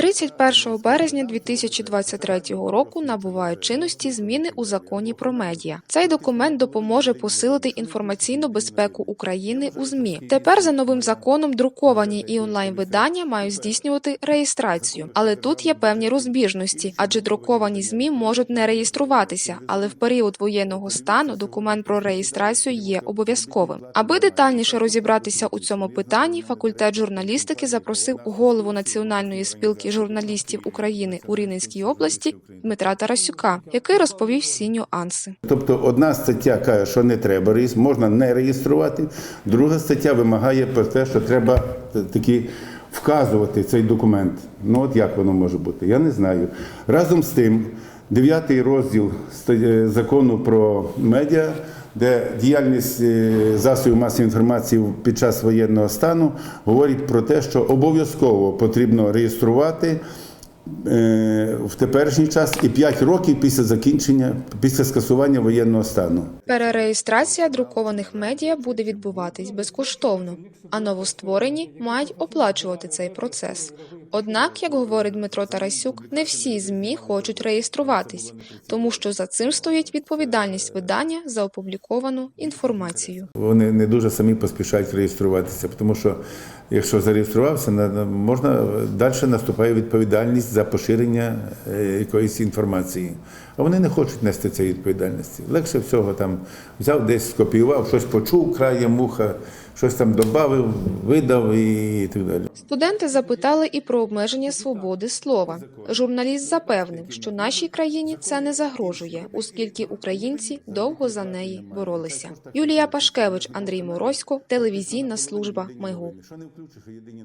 31 березня 2023 року набувають чинності зміни у законі про медіа. Цей документ допоможе посилити інформаційну безпеку України у ЗМІ. Тепер за новим законом друковані і онлайн видання мають здійснювати реєстрацію. Але тут є певні розбіжності, адже друковані ЗМІ можуть не реєструватися, але в період воєнного стану документ про реєстрацію є обов'язковим. Аби детальніше розібратися у цьому питанні, факультет журналістики запросив голову Національної спілки журналістів України у Рівненській області Дмитра Тарасюка, який розповів всі нюанси. Тобто одна стаття каже, що не треба реєструвати, можна не реєструвати, друга стаття вимагає про те, що треба такі вказувати цей документ. Ну от як воно може бути? Я не знаю. Разом з тим, дев'ятий розділ е, закону про медіа, де діяльність е, засобів масової інформації під час воєнного стану говорить про те, що обов'язково потрібно реєструвати в теперішній час і 5 років після закінчення, після скасування воєнного стану. Перереєстрація друкованих медіа буде відбуватись безкоштовно, а новостворені мають оплачувати цей процес. Однак, як говорить Дмитро Тарасюк, не всі ЗМІ хочуть реєструватись, тому що за цим стоїть відповідальність видання за опубліковану інформацію. Вони не дуже самі поспішають реєструватися, тому що якщо зареєструвався, на- на- можна далі наступає відповідальність за поширення е, якоїсь інформації. А вони не хочуть нести цієї відповідальності. Легше всього там взяв десь скопіював, щось почув, краєм муха, щось там додав, видав і так далі. Студенти запитали і про обмеження свободи слова. Журналіст запевнив, що нашій країні це не загрожує, оскільки українці довго за неї боролися. Юлія Пашкевич, Андрій Моросько, телевізійна служба Мигу.